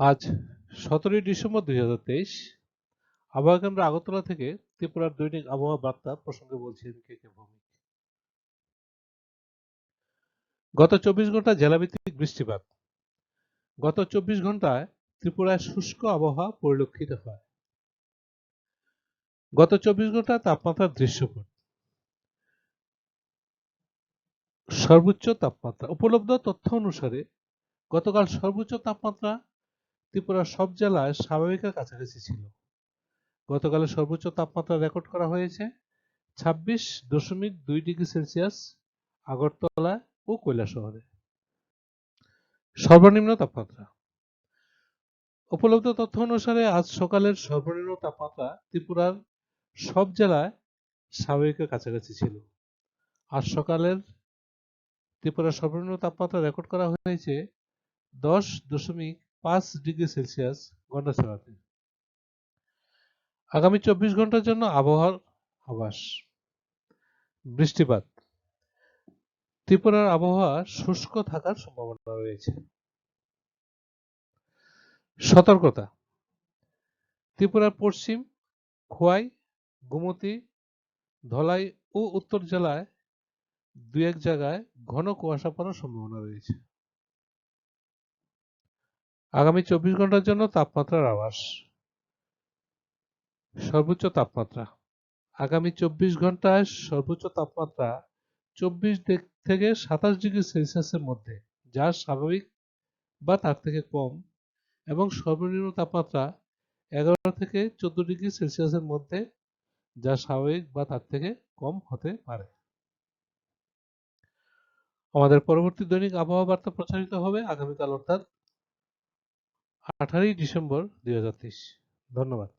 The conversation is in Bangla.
আজ সতেরোই ডিসেম্বর দুই হাজার তেইশ। আবহাওয়া কেন্দ্র আগরতলা থেকে ত্রিপুরার দৈনিক আবহাওয়া বার্তা প্রসঙ্গে বলছি আমি কে কে ভৌমিক। গত চব্বিশ ঘণ্টা জেলাভিত্তিক বৃষ্টিপাত। গত চব্বিশ ঘন্টায় ত্রিপুরায় শুষ্ক আবহাওয়া পরিলক্ষিত হয়। গত চব্বিশ ঘণ্টা তাপমাত্রার দৃশ্যপট। সর্বোচ্চ তাপমাত্রা। উপলব্ধ তথ্য অনুসারে গতকাল সর্বোচ্চ তাপমাত্রা ত্রিপুরার সব জেলায় স্বাভাবিকের কাছাকাছি ছিল। গতকালের সর্বোচ্চ তাপমাত্রা রেকর্ড করা হয়েছে ছাব্বিশ দশমিক দুই ডিগ্রি সেলসিয়াস আগরতলা ও কৈলা শহরে। সর্বনিম্ন তাপমাত্রা। উপলব্ধ তথ্য অনুসারে আজ সকালের সর্বনিম্ন তাপমাত্রা ত্রিপুরার সব জেলায় স্বাভাবিকের কাছাকাছি ছিল। আজ সকালের ত্রিপুরার সর্বনিম্ন তাপমাত্রা রেকর্ড করা হয়েছে দশ দশমিক পাঁচ ডিগ্রি সেলসিয়াস গন্ডাছড়াতে আগামী চব্বিশ ঘণ্টার জন্য আবহাওয়ার আভাস। বৃষ্টিপাত। ত্রিপুরার আবহাওয়া শুষ্ক থাকার সম্ভাবনা রয়েছে। সতর্কতা। ত্রিপুরার পশ্চিম, খোয়াই, গোমতী, ধলাই ও উত্তর জেলায় দু এক জায়গায় ঘন কুয়াশা পড়ার সম্ভাবনা রয়েছে। আগামী চব্বিশ ঘণ্টার জন্য তাপমাত্রার আভাস। সর্বোচ্চ তাপমাত্রা। আগামী চব্বিশ ঘন্টায় সর্বোচ্চ তাপমাত্রা চব্বিশ থেকে সাতাশ ডিগ্রি সেলসিয়াসের মধ্যে, যা স্বাভাবিক বা তার থেকে কম, এবং সর্বনিম্ন তাপমাত্রা এগারো থেকে চোদ্দ ডিগ্রি সেলসিয়াসের মধ্যে, যা স্বাভাবিক বা তার থেকে কম হতে পারে। আমাদের পরবর্তী দৈনিক আবহাওয়া বার্তা প্রচারিত হবে আগামীকাল অর্থাৎ আঠারোই ডিসেম্বর দুই ধন্যবাদ।